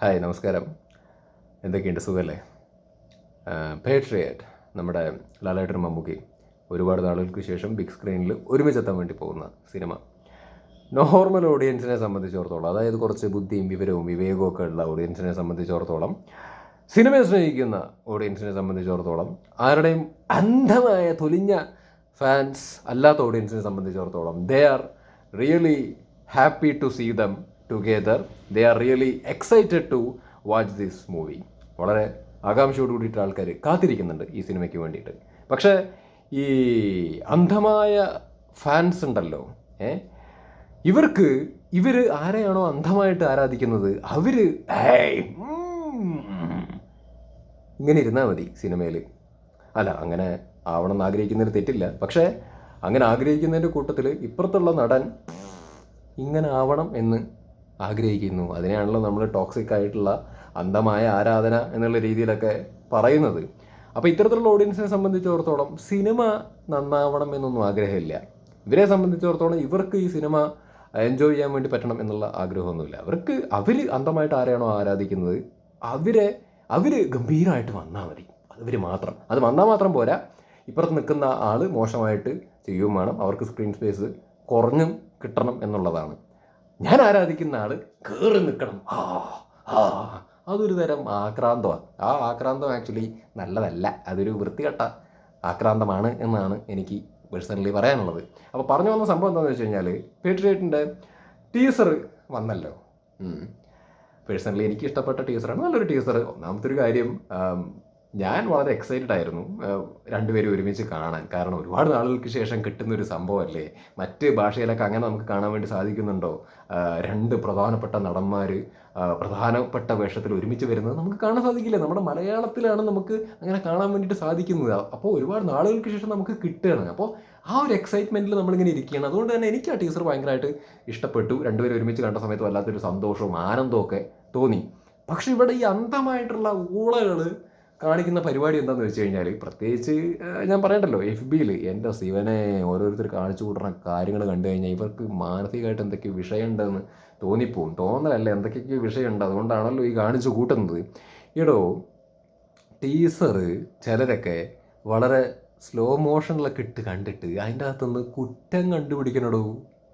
Hi നമസ്കാരം. എന്തൊക്കെയുണ്ട്? സുഖമല്ലേ പേട്രിയേറ്റ് നമ്മുടെ ലാലേട്ടൻ മമ്മൂക്കി ഒരുപാട് നാളുകൾക്ക് ശേഷം ബിഗ് സ്ക്രീനിൽ ഒരുമിച്ചെത്താൻ വേണ്ടി പോകുന്ന സിനിമ നോർമൽ ഓഡിയൻസിനെ സംബന്ധിച്ചിടത്തോളം അതായത് കുറച്ച് ബുദ്ധിയും വിവരവും വിവേകവും ഒക്കെ ഉള്ള ഓഡിയൻസിനെ സംബന്ധിച്ചിടത്തോളം സിനിമയെ സ്നേഹിക്കുന്ന ഓഡിയൻസിനെ സംബന്ധിച്ചിടത്തോളം ആരുടെയും അന്ധമായ തൊലിഞ്ഞ ഫാൻസ് അല്ലാത്ത ഓഡിയൻസിനെ സംബന്ധിച്ചിടത്തോളം they are really happy to see them together they are really excited to watch this movie വളരെ ആകാംക്ഷയോട് കൂടിയിട്ട് ആൾക്കാർ കാത്തിരിക്കുന്നുണ്ട് ഈ സിനിമയ്ക്ക് വേണ്ടിയിട്ട്. പക്ഷേ ഈ അന്ധമായ ഫാൻസ് ഉണ്ടല്ലോ ഏ? ഇവർക്ക് ഇവർ ആരെയാണോ അന്ധമായിട്ട് ആരാധിക്കുന്നത്? അവർ ഇങ്ങനെ ഇരുന്നാൽ മതി സിനിമയിൽ അല്ല അങ്ങനെ ആവണം എന്ന് ആഗ്രഹിക്കുന്നതിന് തെറ്റില്ല. പക്ഷേ അങ്ങനെ ആഗ്രഹിക്കുന്നതിന്റെ കൂട്ടത്തിൽ ഇപ്പുറത്തുള്ള നടൻ ഇങ്ങനെ ആവണം എന്ന് ആഗ്രഹിക്കുന്നു. അതിനെയാണല്ലോ നമ്മൾ ടോക്സിക് ആയിട്ടുള്ള അന്ധമായ ആരാധന എന്നുള്ള രീതിയിലൊക്കെ പറയുന്നത്. അപ്പോൾ ഇത്തരത്തിലുള്ള ഓഡിയൻസിനെ സംബന്ധിച്ചിടത്തോളം സിനിമ നന്നാവണം എന്നൊന്നും ആഗ്രഹമില്ല. ഇവരെ സംബന്ധിച്ചിടത്തോളം ഇവർക്ക് ഈ സിനിമ എൻജോയ് ചെയ്യാൻ വേണ്ടി പറ്റണം എന്നുള്ള ആഗ്രഹമൊന്നുമില്ല. അവർക്ക് അവർ അന്ധമായിട്ട് ആരെയാണോ ആരാധിക്കുന്നത് അവരെ അവർ ഗംഭീരമായിട്ട് വന്നാൽ മതി. അവർ മാത്രം. അത് വന്നാൽ മാത്രം പോരാ. ഇപ്പുറത്ത് നിൽക്കുന്ന ആൾ മോശമായിട്ട് ചെയ്യുകയും വേണം. അവർക്ക് സ്ക്രീൻ സ്പേസ് കുറഞ്ഞും കിട്ടണം എന്നുള്ളതാണ്. ഞാൻ ആരാധിക്കുന്ന ആൾ കേറി നിൽക്കണം ആ ആ അതൊരു തരം ആക്രാന്തമാണ്. ആ ആക്രാന്തം ആക്ച്വലി നല്ലതല്ല. അതൊരു വൃത്തികെട്ട ആക്രാന്തമാണ് എന്നാണ് എനിക്ക് പേഴ്സണലി പറയാനുള്ളത്. അപ്പോൾ പറഞ്ഞു വന്ന സംഭവം എന്താണെന്ന് വെച്ച് കഴിഞ്ഞാൽ പേട്രിയേറ്റിന്റെ ടീസർ വന്നല്ലോ. പേഴ്സണലി എനിക്ക് ഇഷ്ടപ്പെട്ട ടീസറാണ് നല്ലൊരു ടീസർ ഒന്നാമത്തെ ഒരു കാര്യം ഞാൻ വളരെ എക്സൈറ്റഡ് ആയിരുന്നു. രണ്ടുപേരും ഒരുമിച്ച് കാണാൻ. കാരണം ഒരുപാട് നാളുകൾക്ക് ശേഷം കിട്ടുന്ന ഒരു സംഭവമല്ലേ? മറ്റ് ഭാഷയിലൊക്കെ അങ്ങനെ നമുക്ക് കാണാൻ വേണ്ടി സാധിക്കുന്നുണ്ടോ? രണ്ട് പ്രധാനപ്പെട്ട നടന്മാർ പ്രധാനപ്പെട്ട വേഷത്തിൽ ഒരുമിച്ച് വരുന്നത് നമുക്ക് കാണാൻ സാധിക്കില്ല. നമ്മുടെ മലയാളത്തിലാണ് നമുക്ക് അങ്ങനെ കാണാൻ വേണ്ടിയിട്ട് സാധിക്കുന്നത്. അപ്പോൾ ഒരുപാട് നാളുകൾക്ക് ശേഷം നമുക്ക് കിട്ടുകയാണ്. അപ്പോൾ ആ ഒരു എക്സൈറ്റ്മെന്റിൽ നമ്മളിങ്ങനെ ഇരിക്കുകയാണ്. അതുകൊണ്ട് തന്നെ എനിക്ക് ആ ടീച്ചർ ഭയങ്കരമായിട്ട് ഇഷ്ടപ്പെട്ടു. രണ്ടുപേരും ഒരുമിച്ച് കണ്ട സമയത്ത് വല്ലാത്തൊരു സന്തോഷവും ആനന്ദവും ഒക്കെ തോന്നി. പക്ഷെ ഇവിടെ ഈ അന്ധമായിട്ടുള്ള ഊളകൾ കാണിക്കുന്ന പരിപാടി എന്താണെന്ന് വെച്ച് കഴിഞ്ഞാൽ പ്രത്യേകിച്ച് ഞാൻ പറയണ്ടല്ലോ എഫ് ബിയിൽ എന്റെ ശിവനെ ഓരോരുത്തർ കാണിച്ചു കൂട്ടുന്ന കാര്യങ്ങൾ കണ്ടു കഴിഞ്ഞാൽ ഇവർക്ക് മാനസികമായിട്ട് എന്തൊക്കെയോ വിഷയമുണ്ടെന്ന് തോന്നിപ്പോവും. തോന്നലല്ല എന്തൊക്കെയൊക്കെ വിഷയമുണ്ട്. അതുകൊണ്ടാണല്ലോ ഈ കാണിച്ചു കൂട്ടുന്നത്. ഇടോ ടീസർ ചിലരൊക്കെ വളരെ സ്ലോ മോഷനിലൊക്കെ ഇട്ട് കണ്ടിട്ട് അതിന്റെ അകത്തുനിന്ന് കുറ്റം കണ്ടുപിടിക്കണടോ?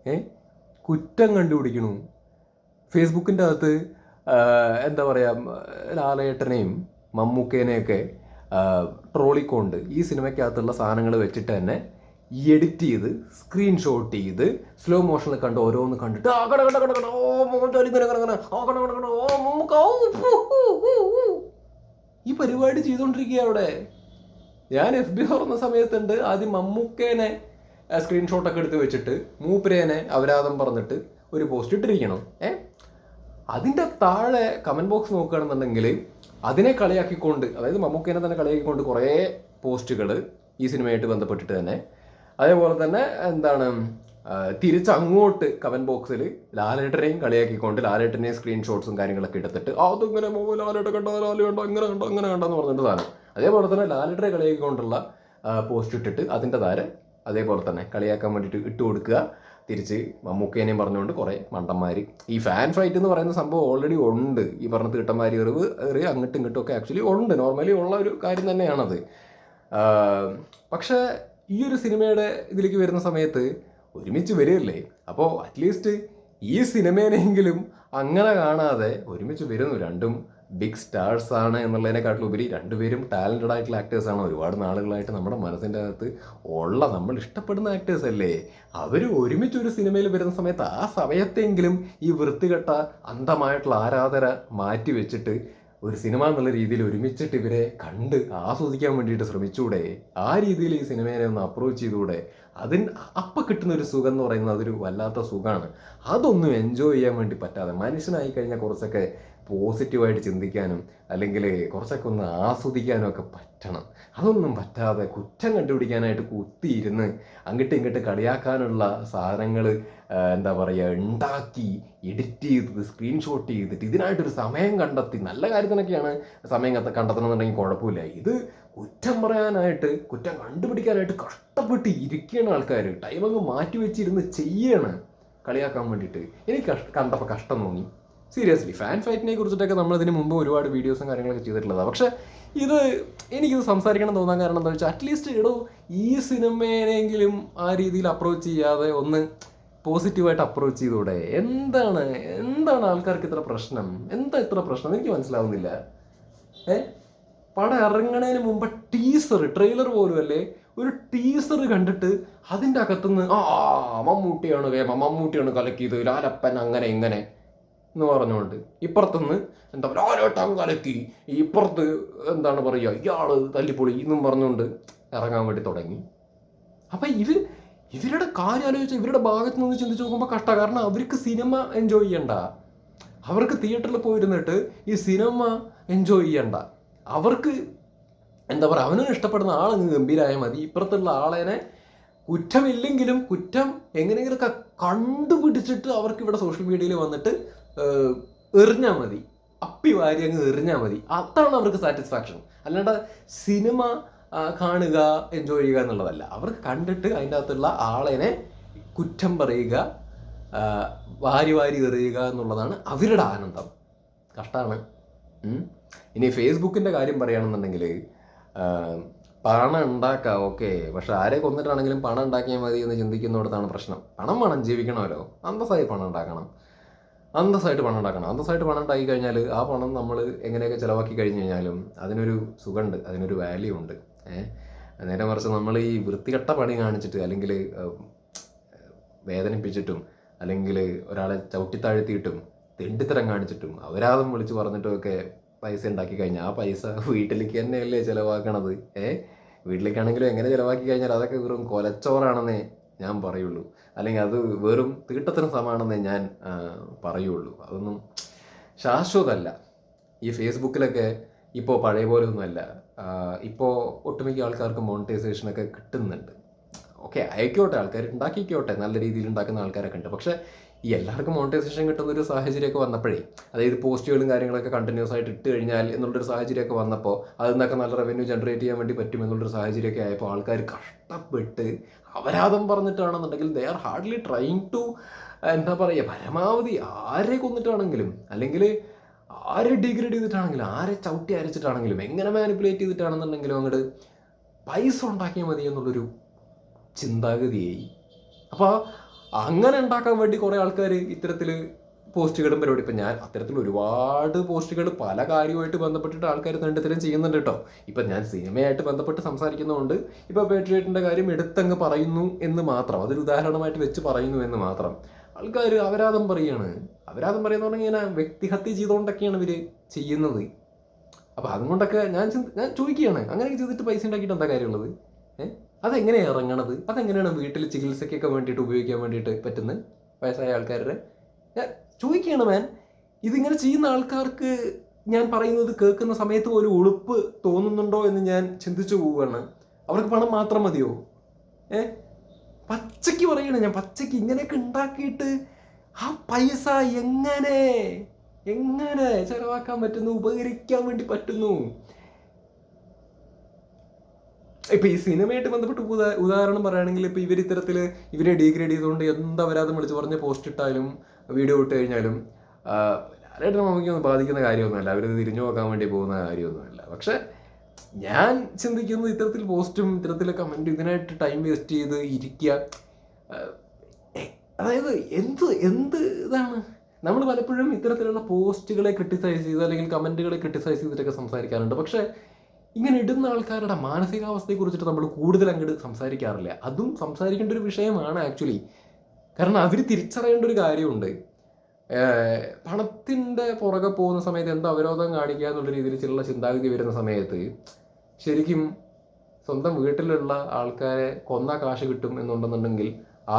ഏ? കുറ്റം കണ്ടുപിടിക്കണു. ഫേസ്ബുക്കിന്റെ അകത്ത് എന്താ പറയുക ലാലേട്ടനെയും മമ്മൂക്കേനെയൊക്കെ ട്രോളിക്കൊണ്ട് ഈ സിനിമയ്ക്കകത്തുള്ള സാധനങ്ങൾ വെച്ചിട്ട് തന്നെ എഡിറ്റ് ചെയ്ത് സ്ക്രീൻഷോട്ട് ചെയ്ത് സ്ലോ മോഷനിൽ കണ്ട് ഓരോന്ന് കണ്ടിട്ട് ഓ. ഈ പരിപാടി ചെയ്തുകൊണ്ടിരിക്കുക അവിടെ. ഞാൻ എഫ് ബി തുറന്ന സമയത്തുണ്ട് ആദ്യം മമ്മൂക്കേനെ സ്ക്രീൻഷോട്ടൊക്കെ എടുത്ത് വെച്ചിട്ട് മൂപ്പരേനെ അപരാധം പറഞ്ഞിട്ട് ഒരു പോസ്റ്റ് ഇട്ടിരിക്കണം. ഏ? അതിന്റെ താഴെ കമന്റ് ബോക്സ് നോക്കുകയാണെന്നുണ്ടെങ്കിൽ അതിനെ കളിയാക്കിക്കൊണ്ട് അതായത് മമ്മൂക്കേനെ തന്നെ കളിയാക്കിക്കൊണ്ട് കുറേ പോസ്റ്റുകൾ ഈ സിനിമയായിട്ട് ബന്ധപ്പെട്ടിട്ട് തന്നെ. അതേപോലെ തന്നെ എന്താണ് തിരിച്ചങ്ങോട്ട് കമന്റ് ബോക്സിൽ ലാലേട്ടനെയും കളിയാക്കിക്കൊണ്ട് ലാലേട്ടനെയും സ്ക്രീൻഷോട്ട്സും കാര്യങ്ങളൊക്കെ എടുത്തിട്ട് അതിങ്ങനെ ലാലേട്ട കണ്ടോ ലാലു കണ്ടോ ഇങ്ങനെ കണ്ടോ അങ്ങനെ കണ്ടോ എന്ന് പറഞ്ഞിട്ട് സാധനം. അതേപോലെ തന്നെ ലാലേട്ടനെ കളിയാക്കിക്കൊണ്ടുള്ള പോസ്റ്റ് ഇട്ടിട്ട് അതിന്റെ താരെ അതേപോലെ തന്നെ കളിയാക്കാൻ വേണ്ടിയിട്ട് ഇട്ട് കൊടുക്കുക. തിരിച്ച് മമ്മൂക്കേനെയും പറഞ്ഞുകൊണ്ട് കുറേ മണ്ടന്മാർ ഈ ഫാൻ ഫൈറ്റ് എന്ന് പറയുന്ന സംഭവം ഓൾറെഡി ഉണ്ട്. ഈ പറഞ്ഞ തീട്ടന്മാർ എറിവ് എറി അങ്ങോട്ടും ഇങ്ങോട്ടും ഒക്കെ ആക്ച്വലി ഉണ്ട്. നോർമലി ഉള്ള ഒരു കാര്യം തന്നെയാണത്. പക്ഷേ ഈ ഒരു സിനിമയുടെ ഇതിലേക്ക് വരുന്ന സമയത്ത് ഒരുമിച്ച് വരികയല്ലേ? അപ്പോൾ അറ്റ്ലീസ്റ്റ് ഈ സിനിമേനെങ്കിലും അങ്ങനെ കാണാതെ ഒരുമിച്ച് വരുന്നു. രണ്ടും ബിഗ് സ്റ്റാർസ് ആണ് എന്നുള്ളതിനെക്കാട്ടിലും ഉപരി രണ്ടുപേരും ടാലന്റഡ് ആയിട്ടുള്ള ആക്ടേഴ്സാണ് ഒരുപാട് നാളുകളായിട്ട് നമ്മുടെ മനസ്സിന്റെ അകത്ത് ഉള്ള നമ്മൾ ഇഷ്ടപ്പെടുന്ന ആക്ടേഴ്സ് അല്ലേ? അവർ ഒരുമിച്ച് ഒരു സിനിമയിൽ വരുന്ന സമയത്ത് ആ സമയത്തെങ്കിലും ഈ വൃത്തികെട്ട അന്ധമായിട്ടുള്ള ആരാധന മാറ്റി വെച്ചിട്ട് ഒരു സിനിമ എന്നുള്ള രീതിയിൽ ഒരുമിച്ചിട്ട് ഇവരെ കണ്ട് ആസ്വദിക്കാൻ വേണ്ടിയിട്ട് ശ്രമിച്ചൂടെ? ആ രീതിയിൽ ഈ സിനിമയെ ഒന്ന് അപ്രോച്ച് ചെയ്തുകൂടെ അതിന് അപ്പം കിട്ടുന്ന ഒരു സുഖം എന്ന് പറയുന്നത് അതൊരു വല്ലാത്ത സുഖമാണ് അതൊന്നും എൻജോയ് ചെയ്യാൻ വേണ്ടി പറ്റാതെ മനുഷ്യനായി കഴിഞ്ഞാൽ കുറച്ചൊക്കെ പോസിറ്റീവായിട്ട് ചിന്തിക്കാനും അല്ലെങ്കിൽ കുറച്ചൊക്കെ ഒന്ന് ആസ്വദിക്കാനും ഒക്കെ പറ്റണം. അതൊന്നും പറ്റാതെ കുറ്റം കണ്ടുപിടിക്കാനായിട്ട് കുത്തിയിരുന്ന് അങ്ങോട്ടും ഇങ്ങോട്ട് കളിയാക്കാനുള്ള സാധനങ്ങൾ എന്താ പറയുക ഉണ്ടാക്കി എഡിറ്റ് ചെയ്ത് സ്ക്രീൻഷോട്ട് ചെയ്തിട്ട് ഇതിനായിട്ടൊരു സമയം കണ്ടെത്തി നല്ല കാര്യത്തിനൊക്കെയാണ് സമയം കണ്ടെത്തണമെന്നുണ്ടെങ്കിൽ കുഴപ്പമില്ല. ഇത് കുറ്റം പറയാനായിട്ട് കുറ്റം കണ്ടുപിടിക്കാനായിട്ട് കഷ്ടപ്പെട്ട് ഇരിക്കുകയാണ് ആൾക്കാർ ടൈമങ്ങ് മാറ്റി വെച്ചിരുന്ന് ചെയ്യണം കളിയാക്കാൻ വേണ്ടിയിട്ട്. എനിക്ക് കണ്ടപ്പോൾ കഷ്ടം തോന്നി. സീരിയസ്ലി ഫാൻ ഫൈറ്റിനെ കുറിച്ചിട്ടൊക്കെ നമ്മൾ ഇതിന് മുമ്പ് ഒരുപാട് വീഡിയോസും കാര്യങ്ങളൊക്കെ ചെയ്തിട്ടുള്ളതാണ് പക്ഷെ ഇത് എനിക്കിത് സംസാരിക്കണം തോന്നാൻ കാരണം എന്താ വെച്ചാൽ അറ്റ്ലീസ്റ്റ് എടോ ഈ സിനിമേനെങ്കിലും ആ രീതിയിൽ അപ്രോച്ച് ചെയ്യാതെ ഒന്ന് പോസിറ്റീവായിട്ട് അപ്രോച്ച് ചെയ്തൂടെ? എന്താണ് എന്താണ് ആൾക്കാർക്ക് ഇത്ര പ്രശ്നം? എന്താ ഇത്ര പ്രശ്നം? എനിക്ക് മനസ്സിലാവുന്നില്ല. ഏ? പടം ഇറങ്ങണതിന് മുമ്പ് ടീസർ ട്രെയിലർ പോലും അല്ലേ? ഒരു ടീസർ കണ്ടിട്ട് അതിന്റെ അകത്തുനിന്ന് ആ മമ്മൂട്ടിയാണ് മമ്മൂട്ടിയാണ് കലക്കിയത് ലാലപ്പൻ അങ്ങനെ ഇങ്ങനെ. എന്ന് പറഞ്ഞുകൊണ്ട് ഇപ്പുറത്തുനിന്ന് എന്താ പറയുക ഓരോട്ടം കലക്കി ഇപ്പുറത്ത് എന്താണ് പറയുക ഇയാൾ തല്ലിപ്പൊളി എന്നും പറഞ്ഞുകൊണ്ട് ഇറങ്ങാൻ വേണ്ടി തുടങ്ങി. അപ്പം ഇത് ഇവരുടെ കാര്യം ആലോചിച്ച് ഇവരുടെ ഭാഗത്ത് നിന്ന് ചിന്തിച്ച് നോക്കുമ്പോൾ കഷ്ട. കാരണം അവർക്ക് സിനിമ എൻജോയ് ചെയ്യണ്ട. അവർക്ക് തിയേറ്ററിൽ പോയിരുന്നിട്ട് ഈ സിനിമ എൻജോയ് ചെയ്യണ്ട. അവർക്ക് എന്താ പറയുക അവനും ഇഷ്ടപ്പെടുന്ന ആളങ്ങ് ഗംഭീരമായാൽ മതി. ഇപ്പുറത്തുള്ള ആളേനെ കുറ്റമില്ലെങ്കിലും കുറ്റം എങ്ങനെയെങ്കിലുമൊക്കെ കണ്ടുപിടിച്ചിട്ട് അവർക്ക് ഇവിടെ സോഷ്യൽ മീഡിയയിൽ വന്നിട്ട് എറിഞ്ഞാൽ മതി. അപ്പി വാരി അങ്ങ് എറിഞ്ഞാൽ മതി. അതാണ് അവർക്ക് സാറ്റിസ്ഫാക്ഷൻ അല്ലാണ്ട് സിനിമ കാണുക എൻജോയ് ചെയ്യുക എന്നുള്ളതല്ല. അവർക്ക് കണ്ടിട്ട് അതിന്റെ അകത്തുള്ള ആളെനെ കുറ്റം പറയുക വാരി വാരി എറിയുക എന്നുള്ളതാണ് അവരുടെ ആനന്ദം. കഷ്ടമാണ് ഇനി ഫേസ്ബുക്കിന്റെ കാര്യം പറയുകയാണെന്നുണ്ടെങ്കിൽ പണം ഉണ്ടാക്കാം ഓക്കെ. പക്ഷെ ആരെ കൊന്നിട്ടാണെങ്കിലും പണം ഉണ്ടാക്കിയാൽ മതി എന്ന് ചിന്തിക്കുന്നിടത്താണ് പ്രശ്നം. പണം വേണം ജീവിക്കണമല്ലോ. അന്തസ്സായി പണം ഉണ്ടാക്കണം. അന്തസ്സായിട്ട് പണം ഉണ്ടാക്കണം. അന്തസ്സായിട്ട് പണം ഉണ്ടാക്കി കഴിഞ്ഞാൽ ആ പണം നമ്മൾ എങ്ങനെയൊക്കെ ചിലവാക്കി കഴിഞ്ഞ് കഴിഞ്ഞാലും അതിനൊരു സുഖമുണ്ട് അതിനൊരു വാല്യൂ ഉണ്ട്. ഏഹ്? നേരെ മറിച്ച് നമ്മൾ ഈ വൃത്തികെട്ട പണി കാണിച്ചിട്ട് അല്ലെങ്കിൽ വേദനിപ്പിച്ചിട്ടും അല്ലെങ്കിൽ ഒരാളെ ചവിട്ടിത്താഴ്ത്തിയിട്ടും തെണ്ടിത്തരം കാണിച്ചിട്ടും അവരാദം വിളിച്ച് പറഞ്ഞിട്ടും ഒക്കെ പൈസ ഉണ്ടാക്കി കഴിഞ്ഞാൽ ആ പൈസ വീട്ടിലേക്ക് തന്നെയല്ലേ ചിലവാക്കണത്? ഏഹ്? വീട്ടിലേക്കാണെങ്കിലും എങ്ങനെ ചിലവാക്കി കഴിഞ്ഞാൽ അതൊക്കെ വെറും കൊലച്ചോറാണെന്നേ ഞാൻ പറയുള്ളൂ. അല്ലെങ്കിൽ അത് വെറും തീട്ടത്തിന് സമാണെന്നേ ഞാൻ പറയുള്ളൂ. അതൊന്നും ശാശ്വതമല്ല. ഈ ഫേസ്ബുക്കിലൊക്കെ ഇപ്പോൾ പഴയ പോലെ ഒന്നുമല്ല ഇപ്പോൾ ഒട്ടുമിക്ക ആൾക്കാർക്ക് മോണിറ്റൈസേഷനൊക്കെ കിട്ടുന്നുണ്ട്. ഓക്കെ അയക്കോട്ടെ ആൾക്കാർ ഉണ്ടാക്കിക്കോട്ടെ നല്ല രീതിയിൽ ഉണ്ടാക്കുന്ന ആൾക്കാരൊക്കെ ഉണ്ട്. പക്ഷേ ഈ എല്ലാവർക്കും മോണിറ്റൈസേഷൻ കിട്ടുന്ന ഒരു സാഹചര്യമൊക്കെ വന്നപ്പോഴേ അതായത് പോസ്റ്റുകളും കാര്യങ്ങളൊക്കെ കണ്ടിന്യൂസ് ആയിട്ട് ഇട്ട് കഴിഞ്ഞാൽ എന്നുള്ളൊരു സാഹചര്യമൊക്കെ വന്നപ്പോൾ അതിൽ നിന്നൊക്കെ നല്ല റവന്യൂ ജനറേറ്റ് ചെയ്യാൻ വേണ്ടി പറ്റും എന്നുള്ളൊരു സാഹചര്യമൊക്കെ ആയപ്പോൾ ആൾക്കാർ കഷ്ടപ്പെട്ട് അപരാധം പറഞ്ഞിട്ടാണെന്നുണ്ടെങ്കിൽ they are hardly trying to എന്താ പറയുക പരമാവധി ആരെ കൊന്നിട്ടാണെങ്കിലും അല്ലെങ്കിൽ ആരെ ഡിഗ്രേഡ് ചെയ്തിട്ടാണെങ്കിലും ആരെ ചവിട്ടി അരച്ചിട്ടാണെങ്കിലും എങ്ങനെ മാനിപ്പുലേറ്റ് ചെയ്തിട്ടാണെന്നുണ്ടെങ്കിലും അങ്ങോട്ട് പൈസ ഉണ്ടാക്കിയാൽ മതി എന്നുള്ളൊരു ചിന്താഗതിയായി. അപ്പോൾ അങ്ങനെ ഉണ്ടാക്കാൻ വേണ്ടി കുറേ ആൾക്കാർ ഇത്തരത്തിൽ പോസ്റ്റുകളും പരിപാടി ഇപ്പം ഞാൻ അത്തരത്തിൽ ഒരുപാട് പോസ്റ്റുകൾ പല കാര്യമായിട്ട് ബന്ധപ്പെട്ടിട്ട് ആൾക്കാർ രണ്ടുതരം ചെയ്യുന്നുണ്ട് കേട്ടോ. ഇപ്പം ഞാൻ സിനിമയായിട്ട് ബന്ധപ്പെട്ട് സംസാരിക്കുന്നതുകൊണ്ട് ഇപ്പോൾ പേട്രിയേറ്റിന്റെ കാര്യം എടുത്തങ്ങ് പറയുന്നു എന്ന് മാത്രം അതൊരു ഉദാഹരണമായിട്ട് വെച്ച് പറയുന്നു എന്ന് മാത്രം. ആൾക്കാർ അപരാധം പറയാണ് അപരാധം പറയുന്ന പറഞ്ഞാൽ ഇങ്ങനെ വ്യക്തിഹത്യ ചെയ്തുകൊണ്ടൊക്കെയാണ് ഇവർ ചെയ്യുന്നത്. അപ്പോൾ അതുകൊണ്ടൊക്കെ ഞാൻ ഞാൻ ചോദിക്കുകയാണ് അങ്ങനെയൊക്കെ ചെയ്തിട്ട് പൈസ ഉണ്ടാക്കിയിട്ട് എന്താ കാര്യമുള്ളത്? ഏഹ് അതെങ്ങനെയാണ് ഇറങ്ങണത്? അതെങ്ങനെയാണ് വീട്ടിൽ ചികിത്സയ്ക്കൊക്കെ വേണ്ടിയിട്ട് ഉപയോഗിക്കാൻ വേണ്ടിയിട്ട് പറ്റുന്നത് വയസ്സായ ആൾക്കാരുടെ. ഞാൻ ചോദിക്കുകയാണ് മാൻ ഇതിങ്ങനെ ചെയ്യുന്ന ആൾക്കാർക്ക് ഞാൻ പറയുന്നത് കേൾക്കുന്ന സമയത്ത് ഒരു ഉളുപ്പ് തോന്നുന്നുണ്ടോ എന്ന് ഞാൻ ചിന്തിച്ചു പോവുകയാണ്. അവർക്ക് പണം മാത്രം മതിയോ? ഏ? പച്ചയ്ക്ക് പറയണേ ഞാൻ. പച്ചയ്ക്ക് ഇങ്ങനെയൊക്കെ ഉണ്ടാക്കിയിട്ട് ആ പൈസ എങ്ങനെ എങ്ങനെ ചെലവാക്കാൻ പറ്റുന്നു? ഉപകരിക്കാൻ വേണ്ടി പറ്റുന്നു? ഇപ്പൊ ഈ സിനിമയായിട്ട് ബന്ധപ്പെട്ട് ഉദാ ഉദാഹരണം പറയുകയാണെങ്കിൽ ഇപ്പൊ ഇവർ ഇത്തരത്തിൽ ഇവരെ ഡീഗ്രേഡ് ചെയ്തുകൊണ്ട് എന്താ വരാതെ വിളിച്ച് പറഞ്ഞ് പോസ്റ്റ് ഇട്ടാലും വീഡിയോ ഇട്ട് കഴിഞ്ഞാലും ലാലേട്ടൻ ഒന്നും ബാധിക്കുന്ന കാര്യമൊന്നുമല്ല. അവർ തിരിഞ്ഞു നോക്കാൻ വേണ്ടി പോകുന്ന കാര്യമൊന്നുമല്ല. പക്ഷെ ഞാൻ ചിന്തിക്കുന്നത് ഇത്തരത്തിൽ പോസ്റ്റും ഇത്തരത്തിലെ കമന്റും ഇതിനായിട്ട് ടൈം വേസ്റ്റ് ചെയ്ത് ഇരിക്കുക അതായത് എന്ത് എന്ത് ഇതാണ്? നമ്മൾ പലപ്പോഴും ഇത്തരത്തിലുള്ള പോസ്റ്റുകളെ ക്രിട്ടിസൈസ് ചെയ്ത് അല്ലെങ്കിൽ കമന്റുകളെ ക്രിട്ടിസൈസ് ചെയ്തിട്ടൊക്കെ സംസാരിക്കാറുണ്ട്. പക്ഷേ ഇങ്ങനെ ഇടുന്ന ആൾക്കാരുടെ മാനസികാവസ്ഥയെ കുറിച്ചിട്ട് നമ്മൾ കൂടുതൽ അങ്ങോട്ട് സംസാരിക്കാറില്ല. അതും സംസാരിക്കേണ്ട ഒരു വിഷയമാണ് ആക്ച്വലി കാരണം അവർ തിരിച്ചറിയേണ്ട ഒരു കാര്യമുണ്ട്. പണത്തിന്റെ പുറകെ പോകുന്ന സമയത്ത് എന്താ അവരോധം കാണിക്കുക എന്നുള്ള രീതിയിലുള്ള ചിന്താഗതി വരുന്ന സമയത്ത് ശരിക്കും സ്വന്തം വീട്ടിലുള്ള ആൾക്കാരെ കൊന്ന കാശ് കിട്ടും എന്നുണ്ടെന്നുണ്ടെങ്കിൽ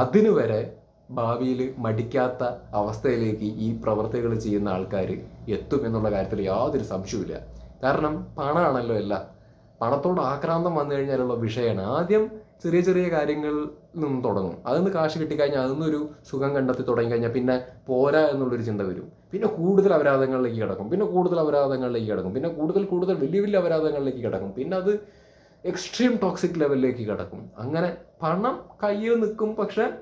അതിനു വരെ ഭാവിയിൽ മടിക്കാത്ത അവസ്ഥയിലേക്ക് ഈ പ്രവർത്തികൾ ചെയ്യുന്ന ആൾക്കാർ എത്തും എന്നുള്ള കാര്യത്തിൽ യാതൊരു സംശയവുമില്ല. കാരണം പണമാണല്ലോ എല്ലാം. പണത്തോട് ആക്രാന്തം വന്നു കഴിഞ്ഞാലുള്ള വിഷയമാണ്. ആദ്യം ചെറിയ ചെറിയ കാര്യങ്ങളിൽ നിന്ന് തുടങ്ങും. അതിന്ന് കാശ് കിട്ടിക്കഴിഞ്ഞാൽ അതിന്നൊരു സുഖം കണ്ടെത്തി തുടങ്ങി കഴിഞ്ഞാൽ പിന്നെ പോരാ എന്നുള്ളൊരു ചിന്ത വരും. പിന്നെ കൂടുതൽ അപരാധങ്ങളിലേക്ക് കിടക്കും. പിന്നെ കൂടുതൽ അപരാധങ്ങളിലേക്ക് കിടക്കും. പിന്നെ കൂടുതൽ കൂടുതൽ വലിയ വലിയ അപരാധങ്ങളിലേക്ക് കിടക്കും. പിന്നെ അത് എക്സ്ട്രീം ടോക്സിക് ലെവലിലേക്ക് കിടക്കും. അങ്ങനെ പണം കയ്യിൽ നിൽക്കും പക്ഷെ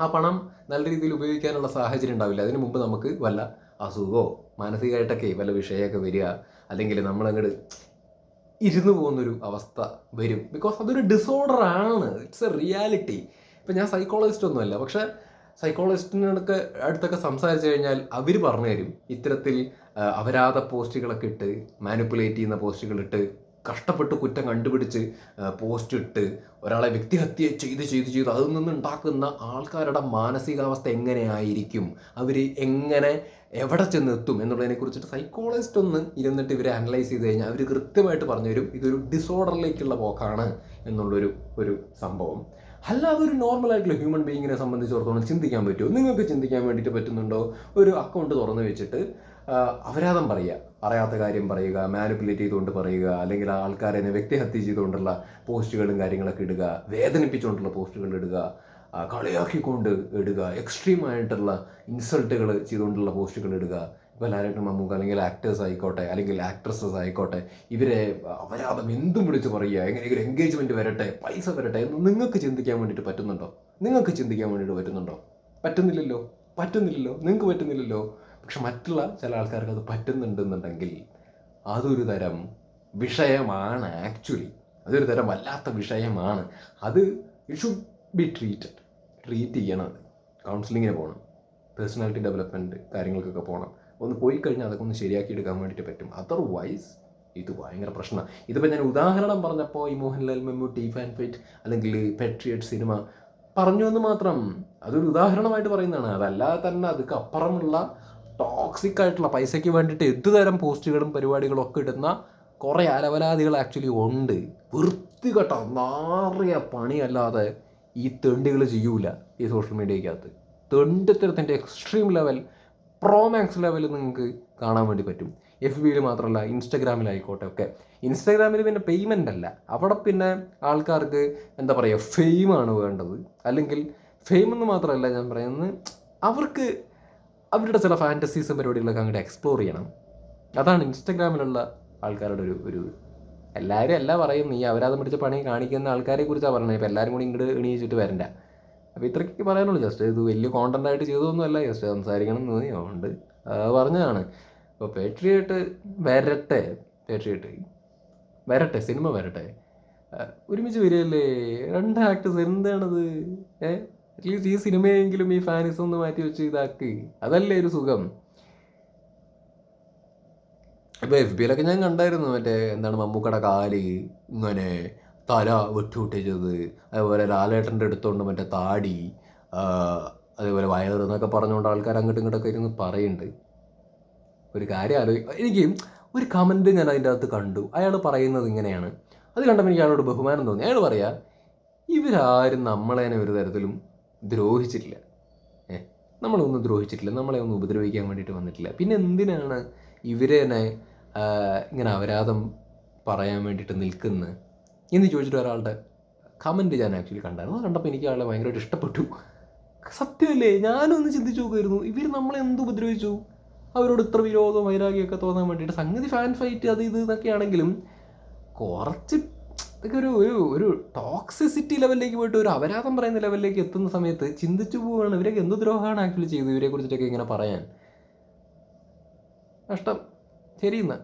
ആ പണം നല്ല രീതിയിൽ ഉപയോഗിക്കാനുള്ള സാഹചര്യം ഉണ്ടാവില്ല. അതിന് മുമ്പ് നമുക്ക് വല്ല അസുഖമോ മാനസികമായിട്ടൊക്കെ വല്ല വിഷയമൊക്കെ വരിക അല്ലെങ്കിൽ നമ്മളങ്ങോട്ട് ഇരുന്നു പോകുന്നൊരു അവസ്ഥ വരും. ബിക്കോസ് അതൊരു ഡിസോർഡർ ആണ്. ഇറ്റ്സ് എ റിയാലിറ്റി ഇപ്പം ഞാൻ സൈക്കോളജിസ്റ്റ് ഒന്നുമല്ല. പക്ഷേ സൈക്കോളജിസ്റ്റിനൊക്കെ അടുത്തൊക്കെ സംസാരിച്ചു കഴിഞ്ഞാൽ അവർ പറഞ്ഞു തരും. ഇത്തരത്തിൽ അപരാധ പോസ്റ്റുകളൊക്കെ ഇട്ട് മാനിപ്പുലേറ്റ് ചെയ്യുന്ന പോസ്റ്റുകൾ ഇട്ട് കഷ്ടപ്പെട്ട് കുറ്റം കണ്ടുപിടിച്ച് പോസ്റ്റ് ഇട്ട് ഒരാളെ വ്യക്തിഹത്യ ചെയ്ത് ചെയ്ത് ചെയ്ത് അതിൽ നിന്ന് ഉണ്ടാക്കുന്ന ആൾക്കാരുടെ മാനസികാവസ്ഥ എങ്ങനെയായിരിക്കും? അവർ എങ്ങനെ എവിടെ ചെന്നെത്തും എന്നുള്ളതിനെ കുറിച്ചിട്ട് സൈക്കോളജിസ്റ്റ് ഒന്ന് ഇരുന്നിട്ട് ഇവരെ അനലൈസ് ചെയ്ത് കഴിഞ്ഞാൽ അവർ കൃത്യമായിട്ട് പറഞ്ഞു തരും ഇതൊരു ഡിസോർഡറിലേക്കുള്ള പോക്കാണ് എന്നുള്ളൊരു ഒരു സംഭവം. അല്ലാതെ ഒരു നോർമൽ ആയിട്ടുള്ള ഹ്യൂമൻ ബീയിങ്ങിനെ സംബന്ധിച്ചിടത്തോളം ചിന്തിക്കാൻ പറ്റുമോ? നിങ്ങൾക്ക് ചിന്തിക്കാൻ വേണ്ടിയിട്ട് പറ്റുന്നുണ്ടോ? ഒരു അക്കൗണ്ട് തുറന്നു വെച്ചിട്ട് അപരാധം പറയുക. അറിയാത്ത കാര്യം പറയുക മാനിപ്പുലേറ്റ് ചെയ്തുകൊണ്ട് പറയുക അല്ലെങ്കിൽ ആൾക്കാരെ വ്യക്തിഹത്യ ചെയ്തുകൊണ്ടുള്ള പോസ്റ്റുകളും കാര്യങ്ങളൊക്കെ ഇടുക വേദനിപ്പിച്ചുകൊണ്ടുള്ള പോസ്റ്റുകൾ ഇടുക കളിയാക്കിക്കൊണ്ട് ഇടുക എക്സ്ട്രീം ആയിട്ടുള്ള ഇൻസൾട്ടുകൾ ചെയ്തുകൊണ്ടുള്ള പോസ്റ്റുകൾ ഇടുക. ഇപ്പോൾ ലാലേട്ടൻ മമ്മൂക്ക അല്ലെങ്കിൽ ആക്ടേഴ്സ് ആയിക്കോട്ടെ അല്ലെങ്കിൽ ആക്ട്രസസ് ആയിക്കോട്ടെ ഇവരെ അവരാദം എന്തും വിളിച്ച് പറയുക എങ്ങനെയെങ്കിലും എൻഗേജ്മെന്റ് വരട്ടെ പൈസ വരട്ടെ എന്ന് നിങ്ങൾക്ക് ചിന്തിക്കാൻ വേണ്ടിയിട്ട് പറ്റുന്നുണ്ടോ? നിങ്ങൾക്ക് ചിന്തിക്കാൻ വേണ്ടിയിട്ട് പറ്റുന്നുണ്ടോ? പറ്റുന്നില്ലല്ലോ? പറ്റുന്നില്ലല്ലോ? നിങ്ങൾക്ക് പറ്റുന്നില്ലല്ലോ? പക്ഷെ മറ്റുള്ള ചില ആൾക്കാർക്ക് അത് പറ്റുന്നുണ്ടെന്നുണ്ടെങ്കിൽ അതൊരു തരം വിഷയമാണ് ആക്ച്വലി. അതൊരു തരം വല്ലാത്ത വിഷയമാണ്. അത് it should be treated treat ചെയ്യണം. കൗൺസിലിങ്ങിന് പോകണം പേഴ്സണാലിറ്റി ഡെവലപ്മെന്റ് കാര്യങ്ങൾക്കൊക്കെ പോകണം ഒന്ന് പോയി കഴിഞ്ഞാൽ അതൊക്കെ ഒന്ന് ശരിയാക്കി എടുക്കാൻ വേണ്ടിയിട്ട് പറ്റും. അതർവൈസ് ഇത് ഭയങ്കര പ്രശ്നമാണ്. ഇതിപ്പോൾ ഞാൻ ഉദാഹരണം പറഞ്ഞപ്പോൾ ഈ മോഹൻലാൽ മെമ്മൂട്ടി ഫാൻ ഫൈറ്റ് അല്ലെങ്കിൽ പെട്രിയറ്റ് സിനിമ പറഞ്ഞു എന്ന് മാത്രം. അതൊരു ഉദാഹരണമായിട്ട് പറയുന്നതാണ്. അതല്ലാതെ തന്നെ അതൊക്കെ അപ്പുറമുള്ള ടോക്സിക് ആയിട്ടുള്ള പൈസയ്ക്ക് വേണ്ടിയിട്ട് എന്തുതരം പോസ്റ്റുകളും പരിപാടികളും ഒക്കെ ഇടുന്ന കുറേ അലവലാദികൾ ആക്ച്വലി ഉണ്ട്. വൃത്തികെട്ട നാറിയ പണിയല്ലാതെ ഈ തെണ്ടികൾ ചെയ്യൂല ഈ സോഷ്യൽ മീഡിയക്കകത്ത് തെണ്ടിത്തരത്തിന്റെ extreme level pro max level നിങ്ങൾക്ക് കാണാൻ വേണ്ടി പറ്റും. എഫ് ബിയിൽ മാത്രമല്ല ഇൻസ്റ്റഗ്രാമിലായിക്കോട്ടെ ഒക്കെ. ഇൻസ്റ്റാഗ്രാമിൽ പിന്നെ പേയ്മെന്റ് അല്ല. അവിടെ പിന്നെ ആൾക്കാർക്ക് എന്താ പറയുക ഫെയിമാണ് വേണ്ടത്. അല്ലെങ്കിൽ ഫെയിം എന്ന് മാത്രമല്ല ഞാൻ പറയുന്നത് അവർക്ക് അവരുടെ ചില ഫാന്റസീസും പരിപാടികളൊക്കെ അങ്ങോട്ട് എക്സ്പ്ലോർ ചെയ്യണം. അതാണ് ഇൻസ്റ്റഗ്രാമിലുള്ള ആൾക്കാരുടെ ഒരു ഒരു എല്ലാവരും അല്ല പറയും നീ അവരത് പിടിച്ച പണി കാണിക്കുന്ന ആൾക്കാരെ കുറിച്ചാണ് പറഞ്ഞത്. ഇപ്പം എല്ലാവരും കൂടി ഇങ്ങോട്ട് എണീച്ചിട്ട് വരണ്ട. അപ്പോൾ ഇത്രയ്ക്ക് പറയാനുള്ളൂ. ജസ്റ്റ് ഇത് വലിയ കോണ്ടന്റ് ആയിട്ട് ചെയ്തതൊന്നുമല്ല. ജസ്റ്റ് സംസാരിക്കണം എന്ന് തോന്നി. അതുകൊണ്ട് പറഞ്ഞതാണ്. അപ്പോൾ പേട്രിയട്ട് വരട്ടെ. പേട്രിയട്ട് വരട്ടെ. സിനിമ വരട്ടെ. ഒരുമിച്ച് വരികയല്ലേ? രണ്ട് ആക്ടേഴ്സ് എന്താണത്? ഏ? അറ്റ്ലീസ്റ്റ് ഈ സിനിമയെങ്കിലും ഈ ഫാനിസം ഒന്ന് മാറ്റി വെച്ച് ഇതാക്കി. അതല്ലേ ഒരു സുഖം. ഇപ്പൊ എഫ് ബിയിലൊക്കെ ഞാൻ കണ്ടായിരുന്നു. മറ്റേ എന്താണ് മമ്മൂക്കട കാൽ ഇങ്ങനെ തല വെട്ടുവിട്ടിച്ചത് അതുപോലെ ലാലേട്ടന്റെ അടുത്തോണ്ട് മറ്റേ താടി. അതേപോലെ വയറ് എന്നൊക്കെ പറഞ്ഞുകൊണ്ട് ആൾക്കാർ അങ്ങോട്ടും ഇങ്ങോട്ടൊക്കെ ഇരുന്ന് പറയുന്നുണ്ട് ഒരു കാര്യം ആലോചി എനിക്ക് ഒരു കമന്റ് ഞാൻ അതിന്റെ അകത്ത് കണ്ടു. അയാൾ പറയുന്നത് ഇങ്ങനെയാണ്. അത് കണ്ടപ്പോൾ എനിക്ക് അയാളോട് ബഹുമാനം തോന്നി. അയാൾ പറയാ ഇവരാരും നമ്മളേനെ ഒരു തരത്തിലും ദ്രോഹിച്ചിട്ടില്ല. ഏ നമ്മളൊന്നും ദ്രോഹിച്ചിട്ടില്ല. നമ്മളെ ഒന്നും ഉപദ്രവിക്കാൻ വേണ്ടിയിട്ട് വന്നിട്ടില്ല. പിന്നെ എന്തിനാണ് ഇവരെ തന്നെ ഇങ്ങനെ അപരാധം പറയാൻ വേണ്ടിയിട്ട് നിൽക്കുന്നത് എന്ന് ചോദിച്ചിട്ട് ഒരാളുടെ കമന്റ് ഞാൻ ആക്ച്വലി കണ്ടായിരുന്നു. കണ്ടപ്പോൾ എനിക്ക് ആളെ ഭയങ്കരമായിട്ട് ഇഷ്ടപ്പെട്ടു. സത്യമല്ലേ? ഞാനൊന്ന് ചിന്തിച്ചു നോക്കുമായിരുന്നു ഇവർ നമ്മളെ എന്ത് ഉപദ്രവിച്ചു? അവരോട് ഇത്ര വിരോധം വൈരാഗ്യമൊക്കെ തോന്നാൻ വേണ്ടിയിട്ട്. സംഗതി ഫാൻ ഫൈറ്റ് അത് ഇത് എന്നൊക്കെ ആണെങ്കിലും കുറച്ച് ഇതൊക്കെ ഒരു ഒരു ഒരു ടോക്സിസിറ്റി ലെവലിലേക്ക് പോയിട്ട് ഒരു അപരാധം പറയുന്ന ലെവലിലേക്ക് എത്തുന്ന സമയത്ത് ചിന്തിച്ചു പോവുകയാണ്. ഇവരൊക്കെ എന്ത് ദ്രോഹമാണ് ആക്ച്വലി ചെയ്തത് ഇവരെ കുറിച്ചിട്ടൊക്കെ ഇങ്ങനെ പറയാൻ. കഷ്ടം ശരി എന്നാൽ